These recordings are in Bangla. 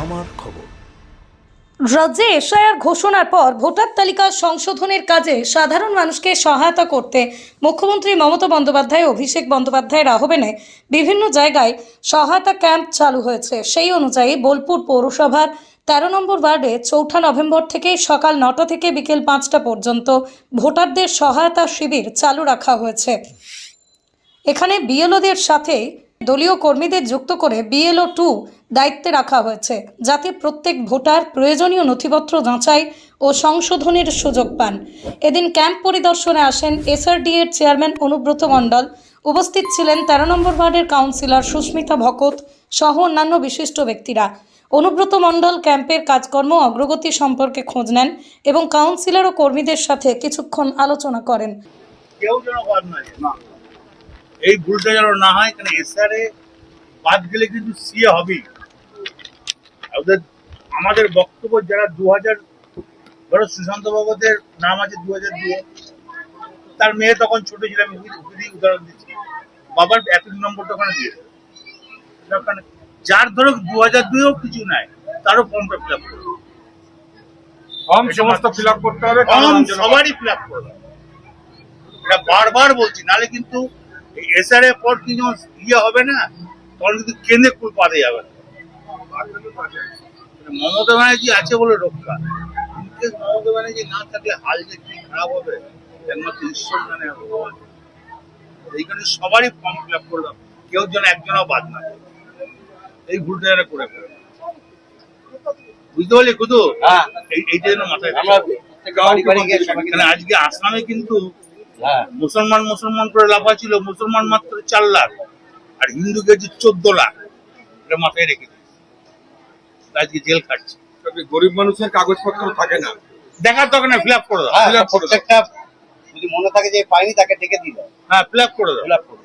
আমার খবর। রাজ্যে এসআইআর ঘোষণার পর ভোটার তালিকা সংশোধনের কাজে সাধারণ মানুষকে সহায়তা করতে মুখ্যমন্ত্রী মমতা বন্দ্যোপাধ্যায়, অভিষেক বন্দ্যোপাধ্যায়ের আহ্বানে বিভিন্ন জায়গায় সহায়তা ক্যাম্প চালু হয়েছে। সেই অনুযায়ী বোলপুর পৌরসভার তেরো নম্বর ওয়ার্ডে চৌঠা নভেম্বর থেকে সকাল নটা থেকে বিকেল পাঁচটা পর্যন্ত ভোটারদের সহায়তা শিবির চালু রাখা হয়েছে। এখানে বিএলওদের সাথে দলীয় কর্মীদের যুক্ত করে বিএলও টু দায়িত্বে রাখা হয়েছে। যাতে প্রত্যেক ভোটার প্রয়োজনীয় নথিপত্র যাচাই ও সংশোধনের সুযোগ পান। এদিন ক্যাম্প পরিদর্শনে আসেন এসআরডি এর চেয়ারম্যান অনুব্রত মণ্ডল। উপস্থিত ছিলেন তেরো নম্বর ওয়ার্ডের কাউন্সিলর সুস্মিতা ভকত সহ অন্যান্য বিশিষ্ট ব্যক্তিরা। অনুব্রত মণ্ডল ক্যাম্পের কাজকর্ম অগ্রগতি সম্পর্কে খোঁজ নেন এবং কাউন্সিলর ও কর্মীদের সাথে কিছুক্ষণ আলোচনা করেন। কেউ যেন না এই ভুলটা যেন না হয় কারণ এসআরে বাদ গেলে কিন্তু সিএ হবেই। ওদের আমাদের বক্তব্য যারা দু হাজার ধরো সুশান্ত ভগতের নাম আছে দু হাজার দুয়ে তার মেয়ে তখন ছোট ছিল আমি উদাহরণ দিচ্ছি। বাবার অ্যাপিল নম্বরটা ওখানে দিয়ে যার ধরো দু হাজার দুয়েও কিছু নাই তারও ফর্মটা ফিল আপ করবে ফর্ম সমস্ত ফিল আপ করতে হবে ফর্ম সবারই ফিল আপ করবে এটা বারবার বলছি নালে কিন্তু এসআর এর পর কি যখন ইয়ে হবে না তখন কিন্তু কেন্দ্রে কুল পাতে যাবে না। মমতা ব্যানার্জি আছে বলে রক্ষা মমতা ব্যানার্জি না থাকলে হাল যে কি খারাপ হবে একমাত্র ঈশ্বর জানে ভগবান। এই কারণে সবারই ফর্ম ফিল আপ করে দাও কেউ যেন একজনও বাদ না এই ভুলটা যেন করে ফেলে বুঝতে পারলি কুদু হ্যাঁ। এইটা যেন মাথায় কারণ আজকে আসামে কিন্তু মুসলমান মুসলমান করে লাফা ছিল মুসলমান মাত্র চার লাখ আর হিন্দু গেছে চোদ্দ লাখ। এটা মাথায় রেখে আজকে জেল খাটছে। গরিব মানুষের কাগজপত্র থাকে না। দেখার দরকার না ফিল আপ করে দাও। হ্যাঁ fill up করে। প্রত্যেকটা যদি মনে থাকে যে পাইনি তাকে ডেকে দিল হ্যাঁ ফিল আপ করে দাও। ফিল আপ করে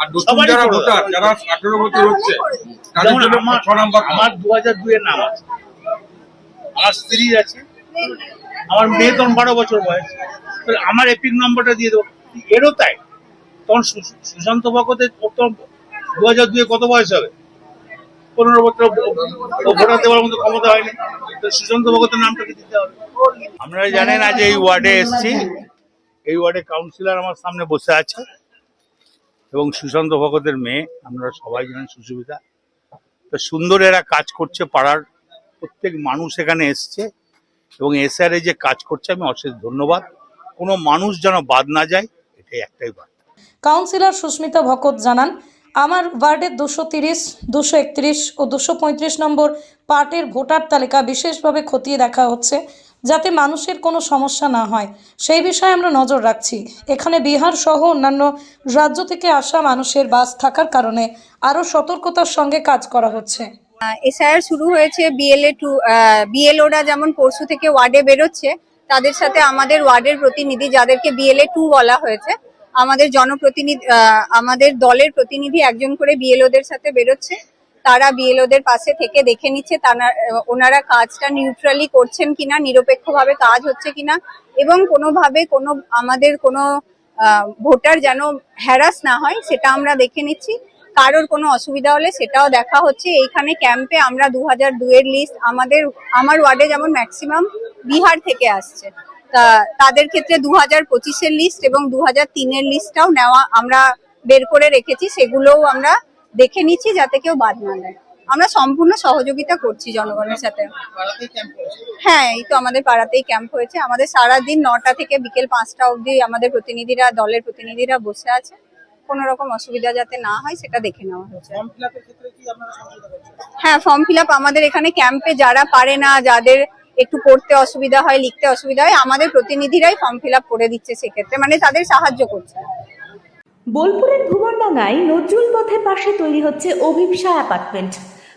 আর নতুন যারা ভোটার যারা আঠেরো বছর হচ্ছে তাদের জন্য আমার ছ নাম্বার আমার দু হাজার দুয়ের নাম আছে। আমার স্ত্রী আছে। আমার মেয়ে তখন বারো বছর বয়স। তাহলে আমার এপিক নম্বরটা দিয়ে দেবো। এরও তাই। তখন সুশান্ত ভগতের প্রথম দু হাজার দুয়ে কত বয়স হবে? পনেরো বছর ভোটার দেওয়ার মতো ক্ষমতা হয়নি। তো সুশান্ত ভগতের নামটাকে দিতে হবে। আপনারা জানেন আজ এই ওয়ার্ডে এসেছি। এই ওয়ার্ডে কাউন্সিলর আমার সামনে বসে আছে। এবং সুশান্ত ভগতের মেয়ে। আপনারা সবাই জানেন সুসুবিধা। তো সুন্দর এরা কাজ করছে পাড়ার। প্রত্যেক মানুষ এখানে এসছে। এবং এসআরএ যে কাজ করছে, আমি অশেষ ধন্যবাদ। কোনো মানুষ যেন বাদ না যায়, এটাই একটাই বার্তা। কাউন্সিলর সুস্মিতা ভকত জানান, আমার ওয়ার্ডের দুশো তিরিশ, দুশো একত্রিশ ও দুশো পঁয়ত্রিশ নম্বর পার্টের ভোটার তালিকা বিশেষভাবে খতিয়ে দেখা হচ্ছে, যাতে মানুষের কোনো সমস্যা না হয়। সেই বিষয়ে আমরা নজর রাখছি। এখানে বিহার সহ অন্যান্য রাজ্য থেকে আসা মানুষের বাস থাকার কারণে আরও সতর্কতার সঙ্গে কাজ করা হচ্ছে। এসআইআর শুরু হয়েছে বিএলএ টু বিএলওরা যেমন পরশু থেকে ওয়ার্ডে বেরোচ্ছে, তাদের সাথে আমাদের ওয়ার্ডের প্রতিনিধি যাদেরকে বিএলএ টু বলা হয়েছে, আমাদের জনপ্রতিনিধি আমাদের দলের প্রতিনিধি একজন করে বিএলওদের সাথে বেরোচ্ছে, তারা বিএলওদের পাশে থেকে দেখে নিচ্ছে তারা ওনারা কাজটা নিউট্রালি করছেন কিনা, নিরপেক্ষভাবে কাজ হচ্ছে কিনা, এবং কোনোভাবে কোনো, আমাদের কোনো ভোটার যেন হ্যারাস না হয়, সেটা আমরা দেখে নিচ্ছি। কারোর কোনো অসুবিধা হলে সেটাও দেখা হচ্ছে। এইখানে ক্যাম্পে আমরা দু হাজার দুয়ের লিস্ট আমাদের আমার ওয়ার্ডে যেমন ম্যাক্সিমাম বিহার থেকে আসছে। তা তাদের ক্ষেত্রে দু হাজার পঁচিশের লিস্ট এবং দু হাজার তিনের লিস্টটাও নেওয়া আমরা বের করে রেখেছি। সেগুলোও আমরা দেখে নিচ্ছি যাতে কেউ বাদ না দেয়। আমরা সম্পূর্ণ সহযোগিতা করছি জনগণের সাথে। হ্যাঁ এই তো আমাদের পাড়াতেই ক্যাম্প হয়েছে। আমাদের সারাদিন নটা থেকে বিকেল পাঁচটা অবধি আমাদের প্রতিনিধিরা দলের প্রতিনিধিরা বসে আছে। কোনো রকম অসুবিধা যাতে না হয় সেটা দেখে নেওয়া হয়েছে। হ্যাঁ ফর্ম ফিল আপ আমাদের এখানে ক্যাম্পে যারা পারে না যাদের একটু পড়তে অসুবিধা হয় লিখতে অসুবিধা হয় আমাদের প্রতিনিধিরাই ফর্ম ফিল আপ করে দিচ্ছে সেক্ষেত্রে মানে তাদের সাহায্য করছে। বোলপুরের ভুবনডাঙ্গায় নজরুল পথের পাশে তৈরি হচ্ছে অভিপসা অ্যাপার্টমেন্ট।